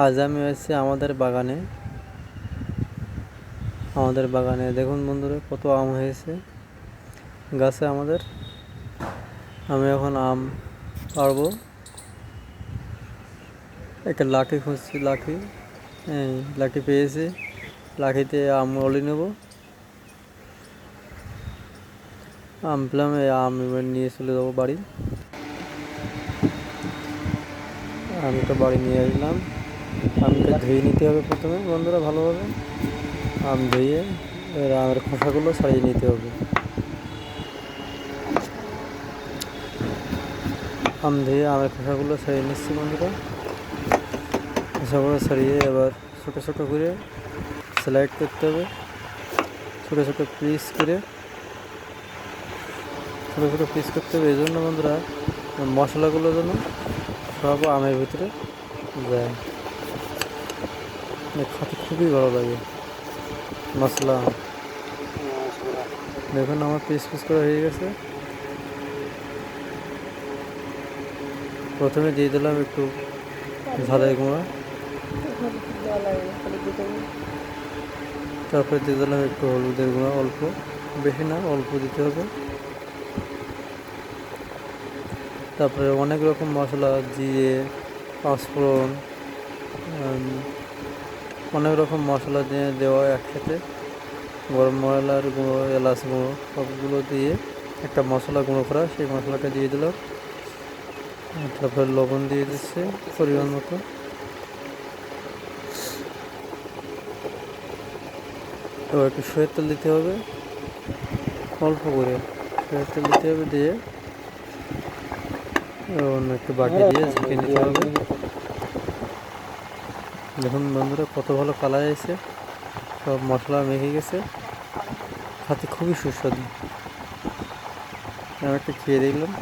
আজ আমি এসেছি আমাদের বাগানে। আমাদের বাগানে দেখুন বন্ধুরা, কত আম হয়েছে। গাছে আমাদের, আমি এখন আম পারব একটা লাঠি খুঁজছি, লাঠি। লাঠি পেয়েছি, লাঠিতে আম অলি নেব। আম পেলাম, এই আম এবার নিয়ে চলে যাব বাড়ি। আমি তো বাড়ি নিয়ে আসলাম। আমটা ধুয়ে নিতে হবে প্রথমে, বন্ধুরা ভালোভাবে। আম ধুয়ে এর আমের খোসাগুলো ছাড়িয়ে নিতে হবে। আম ধুয়ে আমের খোসাগুলো ছাড়িয়ে নিচ্ছি বন্ধুরা। খোসাগুলো ছাড়িয়ে এবার ছোটো ছোটো করে স্লাইড করতে হবে। ছোটো ছোটো পিস করে। ছোটো ছোটো পিস করতে হবে এই জন্য বন্ধুরা মশলাগুলো যেন সব আমের ভিতরে যায়। খেতে খুবই ভালো লাগে। মশলা। দেখুন, আমার পিস পিস করে হয়ে গেছে। প্রথমে দিয়ে দিলাম একটু ঝালের গুঁড়া। তারপরে দিয়ে দিলাম একটু হলুদের গুঁড়া, অল্প। বেশি না, অল্প দিতে হবে। তারপরে অনেক রকম মশলা, জিরে, পাঁচফোড়ন অনেক রকম মশলা দিয়ে দেওয়া একসাথে। গরম মশলার গুঁড়ো, এলাচ গুঁড়ো, সবগুলো দিয়ে একটা মশলা গুঁড়ো করা। সেই মশলাটা দিয়ে দিলাম। তারপরে লবণ দিয়ে দিচ্ছে পরিমাণ মতো। এবার একটু সয়ের তেল দিতে হবে। অল্প করে সয়ের তেল দিতে হবে দিয়ে একটু বাটি দিয়ে ঝেঁকে নিতে হবে। দেখুন বন্ধুরা, কত ভালো কালার এসে সব মশলা মেখে গেছে। খাতে খুবই সুস্বাদু। আমি একটা খেয়ে দেখলাম।